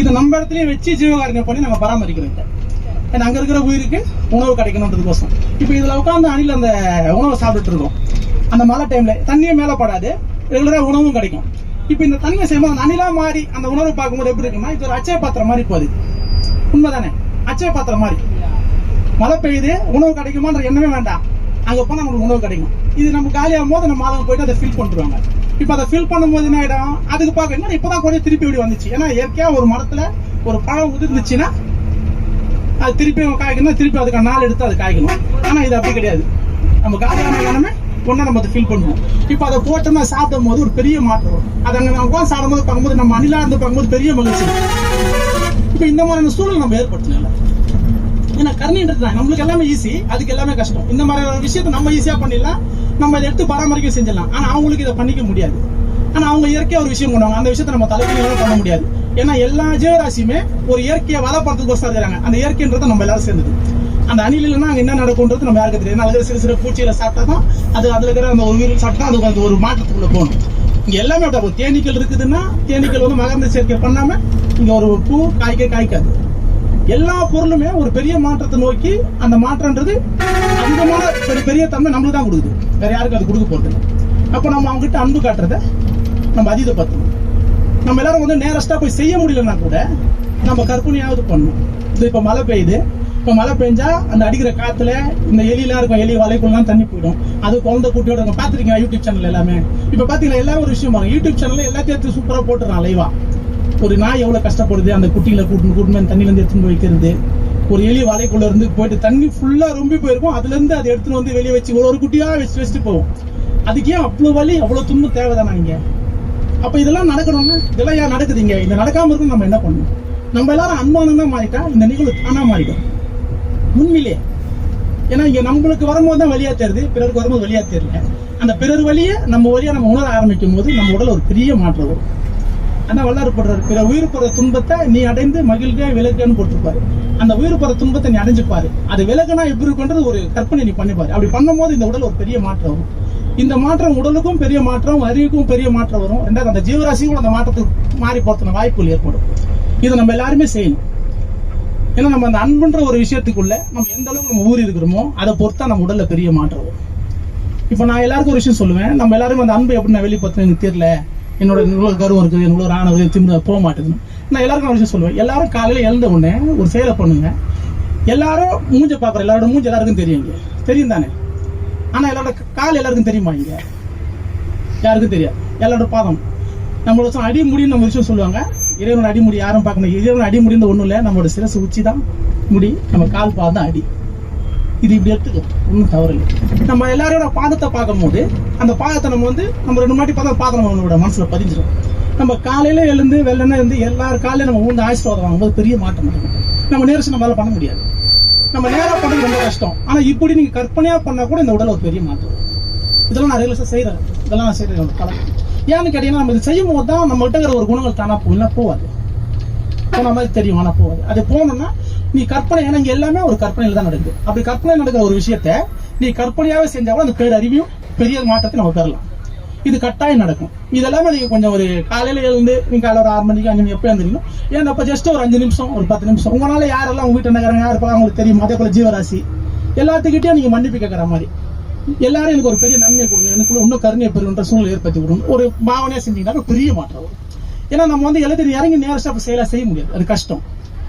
இதை நம்ம இடத்துலயே வச்சு ஜீவகாரண்யம் பண்ணி நம்ம பராமரிக்கிறோம் ஏன்னா அங்க இருக்கிற உயிருக்கு உணவு கிடைக்கணுன்றதுக்கோசம். இப்போ இதுல உட்காந்து அணில் அந்த உணவை சாப்பிட்டுட்டு இருக்கோம் அந்த மழை டைம்ல தண்ணியே மேல படாது ரெகுலரா உணவும் கிடைக்கும். இப்போ இந்த தண்ணியை செய்யும்போது அந்த அணிலா மாறி அந்த உணவு பார்க்கும்போது எப்படி இருக்குன்னா இது ஒரு அச்சய பாத்திரம் மாதிரி போகுது. உண்மைதானே? அச்சய பாத்திரம் மாதிரி. மழை பெய்யுது உணவு கிடைக்குமான்ற எண்ணமே வேண்டாம். அங்கே போனால் நம்மளுக்கு உணவு கிடைக்கும். இது நம்ம காலியாகும் போது நம்ம ஆளுங்க போயிட்டு அதை ஃபில் பண்ணிட்டுருவாங்க இப்போ அதை ஃபில் பண்ணும்போது என்ன ஆகிடும் அதுக்கு பார்க்க என்ன இப்பதான் கொஞ்சம் திருப்பி இப்படி வந்துச்சு. ஏன்னா இயற்கையா ஒரு மரத்துல ஒரு பழம் உதிர்ந்துச்சுன்னா அது திருப்பி காய்க்கணும் திருப்பி அதுக்கான நாள் எடுத்து அது காய்க்கணும். ஆனா இது அப்படி கிடையாது. நம்ம காலியான எல்லாமே ஒன்றா நம்ம அதை ஃபீல் பண்ணுவோம். இப்போ அதை போட்டோம்னா சாப்பிடும் போது ஒரு பெரிய மாற்றம் வரும். அதை அங்கே நம்ம உட்காந்து சாப்பிடும்போது பார்க்கும்போது நம்ம அணிலாக இருந்து பார்க்கும்போது பெரிய மகிழ்ச்சி இப்போ இந்த மாதிரியான சூழல் நம்ம ஏற்படுத்தல ஏன்னா கருணைன்றது தான் நம்மளுக்கு எல்லாமே ஈஸி அதுக்கு எல்லாமே கஷ்டம். இந்த மாதிரியான விஷயத்தை விஷயத்த நம்ம ஈஸியா பண்ணிடலாம். நம்ம இதை எடுத்து பராமரிக்க செஞ்சிடலாம். ஆனால் அவங்களுக்கு இதை பண்ணிக்க முடியாது. ஆனால் அவங்க இயற்கையாக ஒரு விஷயம் பண்ணுவாங்க அந்த விஷயத்த நம்ம தலைமையில பண்ண முடியாது. ஏன்னா எல்லா ஜீவராசியுமே ஒரு இயற்கையை வளப்படுறதுக்கோசம் இருக்கிறாங்க அந்த இயற்கைன்றதை நம்ம எல்லாரும் சேர்ந்தது அந்த அணில் இல்லைன்னா அங்கே என்ன நடக்கும்ன்றது நம்ம யாருக்கு தெரியும் அதில் அதுல சிறு சிறு பூச்சியில சாப்பிட்டா தான் அது அதுல இருக்கிற அந்த ஒரு உயிரில் சாப்பிட்டா அது அந்த ஒரு மாற்றத்துக்குள்ள போகணும். இங்கே எல்லாமே தேனீக்கள் இருக்குதுன்னா தேனீக்கள் வந்து மகர்ந்த சேர்க்கை பண்ணாம இங்கே ஒரு பூ காய்க்க காய்க்காது. எல்லா பொருளுமே ஒரு பெரிய மாற்றத்தை நோக்கி அந்த மாற்றம்ன்றது அதிகமான பெரிய பெரிய தன்மை நம்மளுக்கு தான் கொடுக்குது. வேற யாருக்கும் அது கொடுக்க போகிறது அப்போ நம்ம அவங்க கிட்ட அன்பு காட்டுறத நம்ம அதீதப்படுத்தணும் நம்ம எல்லாரும் வந்து நேரஸ்டா போய் செய்ய முடியலன்னா கூட நம்ம கற்பனையாவது பண்ணணும். இது இப்ப மழை பெய்யுது. இப்ப மழை பெஞ்சா அந்த அடிக்கிற காத்துல இந்த எலிலாம் இருக்கும் எலி வலைக்குள்ளலாம் தண்ணி போயிடும். அது குழந்தை குட்டியோட இருக்கும். யூடியூப் சேனல் எல்லாமே? இப்ப பாத்தீங்கன்னா எல்லா ஒரு விஷயம் யூடியூப் சேனல்ல எல்லாத்தையும் எடுத்து சூப்பரா போட்டுறான் லைவா. ஒரு நாய் எவ்வளவு கஷ்டப்படுது? அந்த குட்டிகளை கூட்டு கூட்டு வந்து தண்ணியில இருந்து எடுத்துட்டு போய் வைக்கிறது. ஒரு எலி வலைக்குள்ள இருந்து போயிட்டு தண்ணி ஃபுல்லா ரொம்பி போயிருக்கும். அதுல இருந்து அதை எடுத்துட்டு வந்து வெளியே வச்சு ஒரு ஒரு குட்டியா வச்சு வச்சுட்டு போகும். அதுக்கு ஏன் அவ்வளவு வலி அவ்வளவு துன்பம் தேவைதானா இங்க? அப்ப இதெல்லாம் நடக்கணும்னா இதெல்லாம் ஏன் நடக்குதுங்க இந்த நடக்காம இருக்கும் நம்ம என்ன பண்ணணும்? நம்ம எல்லாரும் அன்பானதா மாறிட்டா இந்த நிகழ்வு தானா மாறிடும். உண்மையிலே. ஏன்னா இங்க நம்மளுக்கு வரும்போது தான் வழியா தெரியுது பிறருக்கு வரும்போது வழியா தெரியல. அந்த பிறர் வழியை நம்ம வழியா நம்ம உணர ஆரம்பிக்கும் போது நம்ம உடல் ஒரு பெரிய மாற்றம் வரும். ஆனால் வல்லாறு போடுறாரு. பிற உயிர் போற துன்பத்தை நீ அடைந்து மகிழ்க விலகுன்னு போட்டிருப்பாரு அந்த உயிர் போற துன்பத்தை நீ அடைஞ்சுப்பாரு. அது விலகுனா எப்படி இருக்குன்றது ஒரு கற்பனை நீ பண்ணிப்பாரு. அப்படி பண்ணும்போது இந்த உடல் ஒரு பெரிய மாற்றம். வரும் இந்த மாற்றம் உடலுக்கும் பெரிய மாற்றம் அறிவுக்கும் பெரிய மாற்றம் வரும். ரெண்டாவது அந்த ஜீவராசிக்கும் அந்த மாற்றத்துக்கு மாறி போறதுன வாய்ப்புகள் ஏற்படும். இதை நம்ம எல்லாருமே செய்யணும். ஏன்னா நம்ம அந்த அன்புன்ற ஒரு விஷயத்துக்குள்ள நம்ம எந்த அளவுக்கு நம்ம ஊறி இருக்கிறோமோ அதை பொறுத்தா நம்ம உடல்ல பெரிய மாற்றம் வரும். இப்போ நான் எல்லாருக்கும் ஒரு விஷயம் சொல்லுவேன். நம்ம எல்லாரும் அந்த அன்பை எப்படி நான் வெளிப்படுத்துறேன் எனக்கு தெரியல. என்னோட இவ்வளோ கருவம் இருக்குது இவ்வளோ ராணுவ திமுக போக மாட்டேங்குது. நான் எல்லாருக்கும் ஒரு விஷயம் சொல்லுவேன். எல்லாரும் காலையில் எழுந்த உடனே ஒரு செயலை பண்ணுங்க. எல்லாரும் மூஞ்ச பாக்குற எல்லாரோட மூஞ்சி எல்லாருக்கும் தெரியும் தெரியும் தானே? ஆனால் எல்லாரோட கால் எல்லாருக்கும் தெரியுமா இங்கே? யாருக்கும் தெரியாது. எல்லாரோட பாதம். நம்மளோட அடி அடிமுடின்னு நம்ம விஷயம் சொல்லுவாங்க. இறைவனோட அடிமுடி யாரும் பார்க்கணும். இறைவனோட அடிமுடின்னு ஒன்றும் இல்லை. நம்மளோட சிரசு உச்சி தான் முடி நம்ம கால் பாதம் அடி. இது இப்படி எடுத்துக்கோ. ஒன்றும் தவறு இல்லை. நம்ம எல்லாரோட பாதத்தை பார்க்கும்போது அந்த பாதத்தை நம்ம வந்து நம்ம ரெண்டு மாட்டி பார்த்தா பாதம் நம்மளோட மனசுல பதிஞ்சிடும் நம்ம காலையில எழுந்து வெள்ளனே இருந்து எல்லார் காலையில நம்ம ஊந்து ஆசீர்வாதம் வாங்கும்போது பெரிய மாற்றம் நம்ம நேரம் நம்மளால பண்ண முடியாது. நம்ம நேரம் பண்ணுறது ரொம்ப கஷ்டம். ஆனா இப்படி நீங்க கற்பனையா பண்ணா கூட இந்த உடல் ஒரு பெரிய மாற்றம். இதெல்லாம் நான் ரெகுலஸா செய்கிறேன் இதெல்லாம் நான் செய்கிறேன் என்னோட ஏன்னு கேட்டீங்கன்னா நம்ம இது செய்யும் போது தான் நம்மகிட்டங்கிற இருக்கிற ஒரு குணங்கள் தானா போகும். போகாது. போவாது போன மாதிரி தெரியும் ஆனா போகாது. அது போனோம்னா நீ கற்பனை ஏன்னா இங்க எல்லாமே ஒரு கற்பனையில தான் நடக்குது. அப்படி கற்பனை நடக்கிற ஒரு விஷயத்த நீ கற்பனையாவே செஞ்சாலும் கூட அந்த பேர் பெரிய மாற்றத்தை நம்ம பெறலாம். இது கட்டாயம் நடக்கும். இதெல்லாமே நீங்க கொஞ்சம் ஒரு காலையில எழுந்து நீங்க காலையில ஒரு ஆறு மணிக்கு அஞ்சு மணி எப்போ எழுந்திரிக்கணும் ஏன்னா அப்ப ஜஸ்ட் ஒரு அஞ்சு நிமிஷம் ஒரு பத்து நிமிஷம். உங்களால யாரெல்லாம் உங்க வீட்டு நகரம் யார் இருப்பாங்க அவங்களுக்கு தெரியும். அதே போல ஜீவராசி. எல்லாத்துக்கிட்டையும் நீங்க மன்னிப்பு கேட்கற மாதிரி. எல்லாரும் எனக்கு ஒரு பெரிய நன்மை கொடுங்க. எனக்குள்ள இன்னும் கருணை பெறுகின்ற சூழ்நிலை ஏற்படுத்தி கொடுங்க. ஒரு பாவனையா செஞ்சீங்கன்னா பெரிய மாற்றம் வரும். ஏன்னா நம்ம வந்து எல்லாத்தையும் இறங்கி நேரஸ்டா அப்ப செயலா செய்ய முடியாது. அது கஷ்டம்.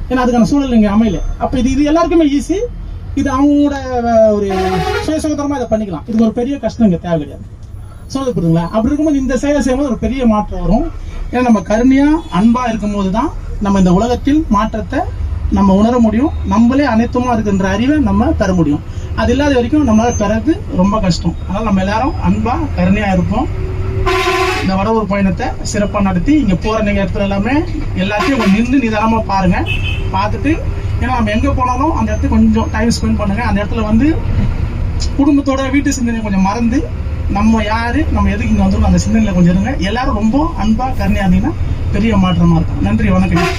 ஏன்னா அதுக்கான சூழல் இங்கே அமையல. அப்போ இது இது எல்லாருக்குமே ஈஸி இது அவங்களோட ஒரு சுய இதை பண்ணிக்கலாம். இதுக்கு ஒரு பெரிய கஷ்டம் இங்கே தேவை கிடையாது. சொல்லுது புரியுதுங்களா? அப்படி இருக்கும்போது இந்த செயலை செய்யும்போது ஒரு பெரிய மாற்றம் வரும். ஏன்னா நம்ம கருணையாக அன்பாக இருக்கும்போது தான் நம்ம இந்த உலகத்தில் மாற்றத்தை நம்ம உணர முடியும். நம்மளே அனைத்துமா இருக்கின்ற அறிவை நம்ம பெற முடியும். அது இல்லாத வரைக்கும் நம்மளால பெறது ரொம்ப கஷ்டம். அதனால நம்ம எல்லாரும் அன்பா கருணையா இருப்போம். இந்த வடவூர் பயணத்தை சிறப்பாக நடத்தி இங்கே போகிற நீங்க இடத்துல எல்லாமே எல்லாத்தையும் கொஞ்சம் நின்று நிதானமாக பாருங்கள் பார்த்துட்டு ஏன்னா நம்ம எங்கே போனாலும் அந்த இடத்துக்கு கொஞ்சம் டைம் ஸ்பெண்ட் பண்ணுங்கள் அந்த இடத்துல வந்து குடும்பத்தோட வீட்டு சிந்தனை கொஞ்சம் மறந்து நம்ம யாரு நம்ம எதுக்கு இங்கே வந்துடும் அந்த சிந்தனையில் கொஞ்சம் இருங்க. எல்லாரும் ரொம்ப அன்பாக கருணையாக இருந்தீங்கன்னா பெரிய மாற்றமாக இருக்கும். நன்றி வணக்கம்.